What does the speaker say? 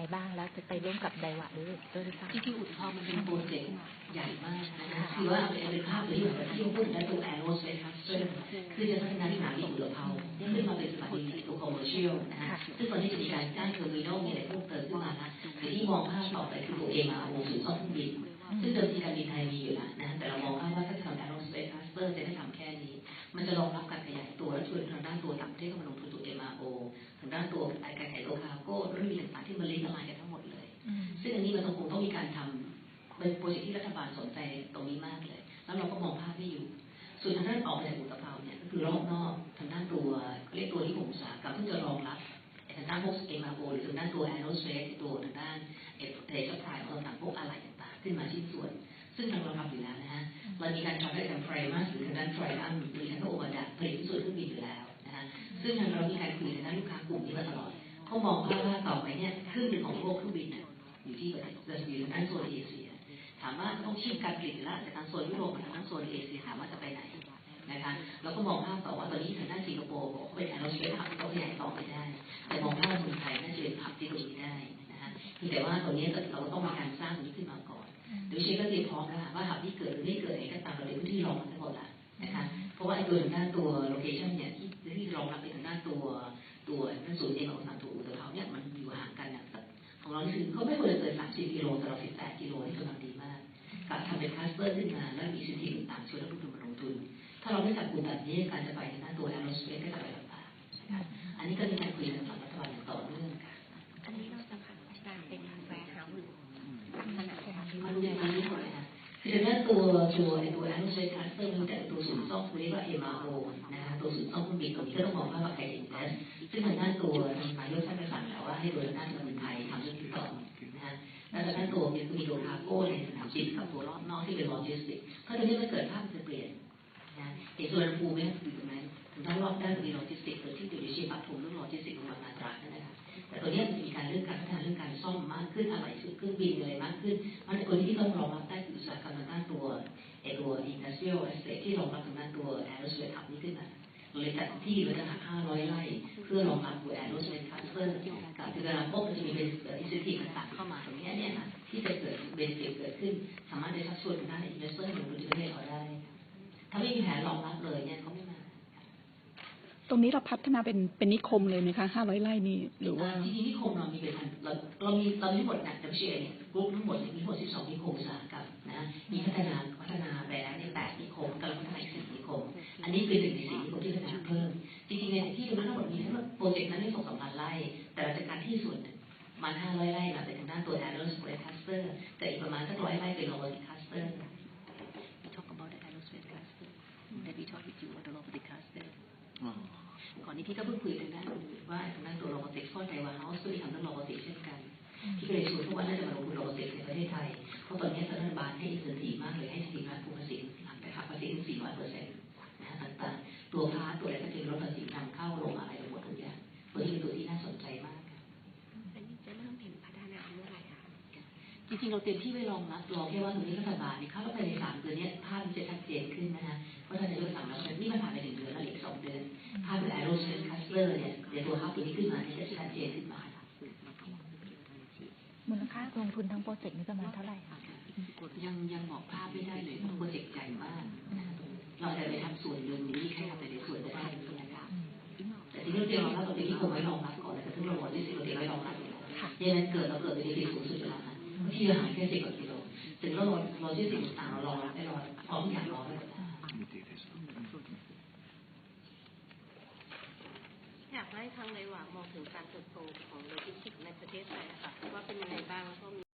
ไงบ้างแล้วจะไปร่วมกับไดวะหรือด้วยหรือเปล่าจริงๆอุตภาวมันเป็นโปรเจกต์ใหญ่มากนะคะคือว่าเอาเป็นภาพที่แบบที่พูดถึงด้นตัวแอโรสเปซคัสเตอร์คือจะพัฒนาที่สนามบินอุตภาวขึ้นมาเป็นสถานีตัวคอมเมอร์เชียลนะคะซึ่งตอนนี้จะมีการจ้างเทอร์มินอลมีอะไรเพิ่มเติมขึ้นมานะแต่ที่มองภาพต่อไปคือตัวเอ็มอาร์โอศูนย์ซ่อมเครื่องบินซึ่งเดิมทีการบินไทยมีอยู่แล้วนะแต่เรามองว่าถ้าจะทำแอโรสเปซคัสเตอร์จะได้ทำแค่นี้ มันจะรองรับการขยายตัวและช่วนทางด้านตัวต่างประเทศเข้ามาลงทุนตัว ด้านตัวการขยายตัวคาร์โก้และมีต่างๆที่มันลิงก์มากันทั้งหมดเลย ซึ่งอันนี้มันคงต้องมีการทำเป็นโปรเจกต์ที่รัฐบาลสนใจตรงนี้มากเลย แล้วเราก็มองภาพไม่อยู่ ส่วนทางด้านออกไปจากอุตภาวเนี่ยก็คือรอบนอกทางด้านตัวเรียกตัวที่ผมอุตสาหกรรมที่จะรองรับไอ้ทางด้านพวก MRO หรือทางด้านตัว aerospace ตัวทางด้านเอเอเจพรายของต่างๆพวกอะไรต่างๆ ขึ้นมาชิ้นส่วน ซึ่งทางเราทำอยู่แล้วนะฮะเรามีการทำได้ทางไฟมัสหรือทางด้านไฟอัมหรือทางด้านโอเวอร์ดักผลิตส่วนเครื่องบินอยู่แล้ว นะฮะซึ่งทางเรามีการคุยกับทางด้านลูกค้ากลุ่มนี้มาตลอดเขามองว่าว่าต่อไปเนี่ยครึ่งหนึ่งของโลกเครื่องบินเนี่ยอยู่ที่ประเทศจะอยู่ทางด้านโซนเอเชีย ถามว่าต้องชิมการผลิตอยู่แล้วจากทางโซนยุโรปมาทางโซนเอเชียถามว่าจะไปไหนนะคะเราก็มองภาพต่อว่าตอนนี้ทางด้านสิงคโปร์บอกเขาเป็นแอโรสเปซหับที่เขาขยายต่อไปได้ แต่มองภาพเมืองไทยน่าจะเป็นหับที่ตรงนี้ได้นะคะแต่ว่าตอนนี้เราต้องมีการสร้างตรงนี้ขึ้นมาก่อนโดยเชฟก็เตรียมพร้อมแล้วค่ะว่าหากที่เกิดหรือไม่เกิดอะไรก็ตามเราเตรียมพื้นที่รองรับทั้งหมดล้วนะคะเพราะว่าไอ้ตัวทางด้านตัวโลเคชั่นเนี่ยที่ ที่รองรับเป็นทางด้านตัวตัวนั่นศูนย์เองของสามถูกอุตภาวเนี่ยมันอยู่ห่างกันเนี่ยของเราคือเขาไม่ควรจะเกินสามสิบกิโลแต่เราสิบแปดกิโลที่กำลังดีมากการทำเป็นคลัสเตอร์ขึ้นมาแล้วมีสิทธิต่างๆชวนนักลงทุนมาลงทุน ถ้าเราไม่จับกลุ่มแบบนี้การจะไปทางด้านตัวแอโรสเปซก็จะไปลำบากนะคะอันนี้ก็มีการคุยกันฝั่งรัฐบาลอย่างต่อเนื่องค่ะอันนี้เราจะพัฒนการเป็นแวร์เฮาส์หรือขนาดสถานที่มัมันนมีใหญ่มันมีหมดเลยค่ะคือในด้านตัวตัวไอ้ตัวแอนด์เซคลัสเตอร์มันแต่ตัวศูน ซ่อมเรียกว่า MRO นะคะตัวศูนย์ซ่อมเครื่องบินตรงนี้ก็ต้องมองว่าใครอินเวสซึ่งทางด้านตัวทางนายกท่านได้สั่งแล้วว่าให้โดยทางด้านการบินไทยทำเรื่องนี้ก่อนนะคะแล้วทางด้านตัวมีมีตัวคาโก้ในสนามบินกับตัวรอบนอกที่เป็นโลจิสติกส์ก็ตรงนี้มันเกิดภาพจะเปลี่ยนนะเห็นตัวนภูมิไหมอยู่ตรงนั้นทางด้านรอบด้านมีโลจิสติกส์โดยที่อยู่ในชีพปัตถุเรื่องโลจิสติกส์ของบางนาตรานั่นนะคะแต่ตัวนี้มันจะมีการเรื่องการพัฒนาเรื่องการซ่อมมากขึ้นอะไรชุดเครื่องบินอะไรมากขึ้นเพราะในคนที่ต้องรองรับได้คืออุตสาหกรรมด้านตัว ไอตัว industrial estate ที่รองรับทางด้านตัว aerospace hub นี้ขึ้นมาเราเลยจัดที่ไว้ตั้ง500 ไร่ เพื่อรองรับตัว aerospace cluster กับที่เวลาพวกมันจะมีเป็น incentive ต่างๆเข้ามาตรงเนี้ยเนี่ยค่ะที่จะเกิดเบนฟิตเกิดขึ้น สามารถจะชักชวนทางด้าน investor ให้ลงทุนที่ประเทศเราได้ ถ้าไม่มีแผนรองรับเลยเนี่ยเขาไม่มาตรงนี้เราพัฒนาเป็นเป็นนิคมเลยไหมคะห้าร้อยไร่นี่หรือว่าจริงๆนิคมเรามีเป็นพันเราเรามีเรามีทั้งหมดนะจำชื่อเนี่ยกลุ่มทั้งหมดเนี่ยมีทั้งหมด12นิคมอุตสาหกรรม นนี้คือหนึ่งในสี่นิคมที่พัฒนาเพิ่ม จริงๆในที่ตรงนั้นทั้งหมดมีทั้งหมดโปรเจกต์นั้นได้สองสามพันไร่ แต่เราจัดการที่ส่วนหนึ่งประมาณ500ไร่มาเป็นทางด้านตัว aerospace cluster แต่อีกประมาณสักร้อยไร่เป็น robotic cluster We talk about the aerospace cluster that we talk with you about the robotic cluster ก่อนนี้พี่ก็เพิ่งคุยทางด้านอื่นว่าทางด้านตัวโรบอติกส์เข้าใจว่าเฮาส์ก็มีทำด้านโรบอติกส์เช่นกันพี่ก็เลยชวนทุกวันน่าจะมาลงทุนโรบอติกส์ในประเทศไทยเพราะตอนนี้รัฐบาลให้อินเซนทีฟมากเลยให้ทีมงานภูมิภา จริงๆ เราเต็มที่ไว้รองรับรอแค่ว่าตรงนี้รัฐบาลเนี่ยเข้าไปในสามเดือนเนี้ยภาพมันจะชัดเจนขึ้นนะคะเพราะท่านนายกสั่งแล้วนี่มันผ่านไปหนึ่งเดือนแล้วอีกสองเดือนภาพเป็นแอโรสเปซคัสเลอร์เนี่ยในตัวฮับตัวนี้ขึ้นมาเนี่ยจะชัดเจนขึ้นมาค่ะมูลค่าลงทุนทั้งโปรเจกต์นี้ประมาณเท่าไหร่คะยังยังบอกภาพไม่ได้เลยเพราะโปรเจกต์ใหญ่มากนะคะเราจะไปทำส่วนหนึ่งนี้แค่แต่ในส่วนจะได้ตรงนั้นค่ะแต่ที่เราเตรียมรองรับตรงนี้คงไว้รองรับก่อนแต่ถึงเราหมดที่สิเราเตรียมไว้รองรับอยู่แล้วยังนั้นเกิดเราเกิดเป็นดีสูง ที่เราหายแค่สิบกว่ากิโลถึงเราเราที่สิ่งต่างเรารองรับได้รอยพร้อมอย่างรอได้หมดแล้วอยากให้ทางในหว่ามองถึงการเติบโตของโลจิสติกในประเทศไทยค่ะว่าเป็นยังไงบ้างแล้วก็มี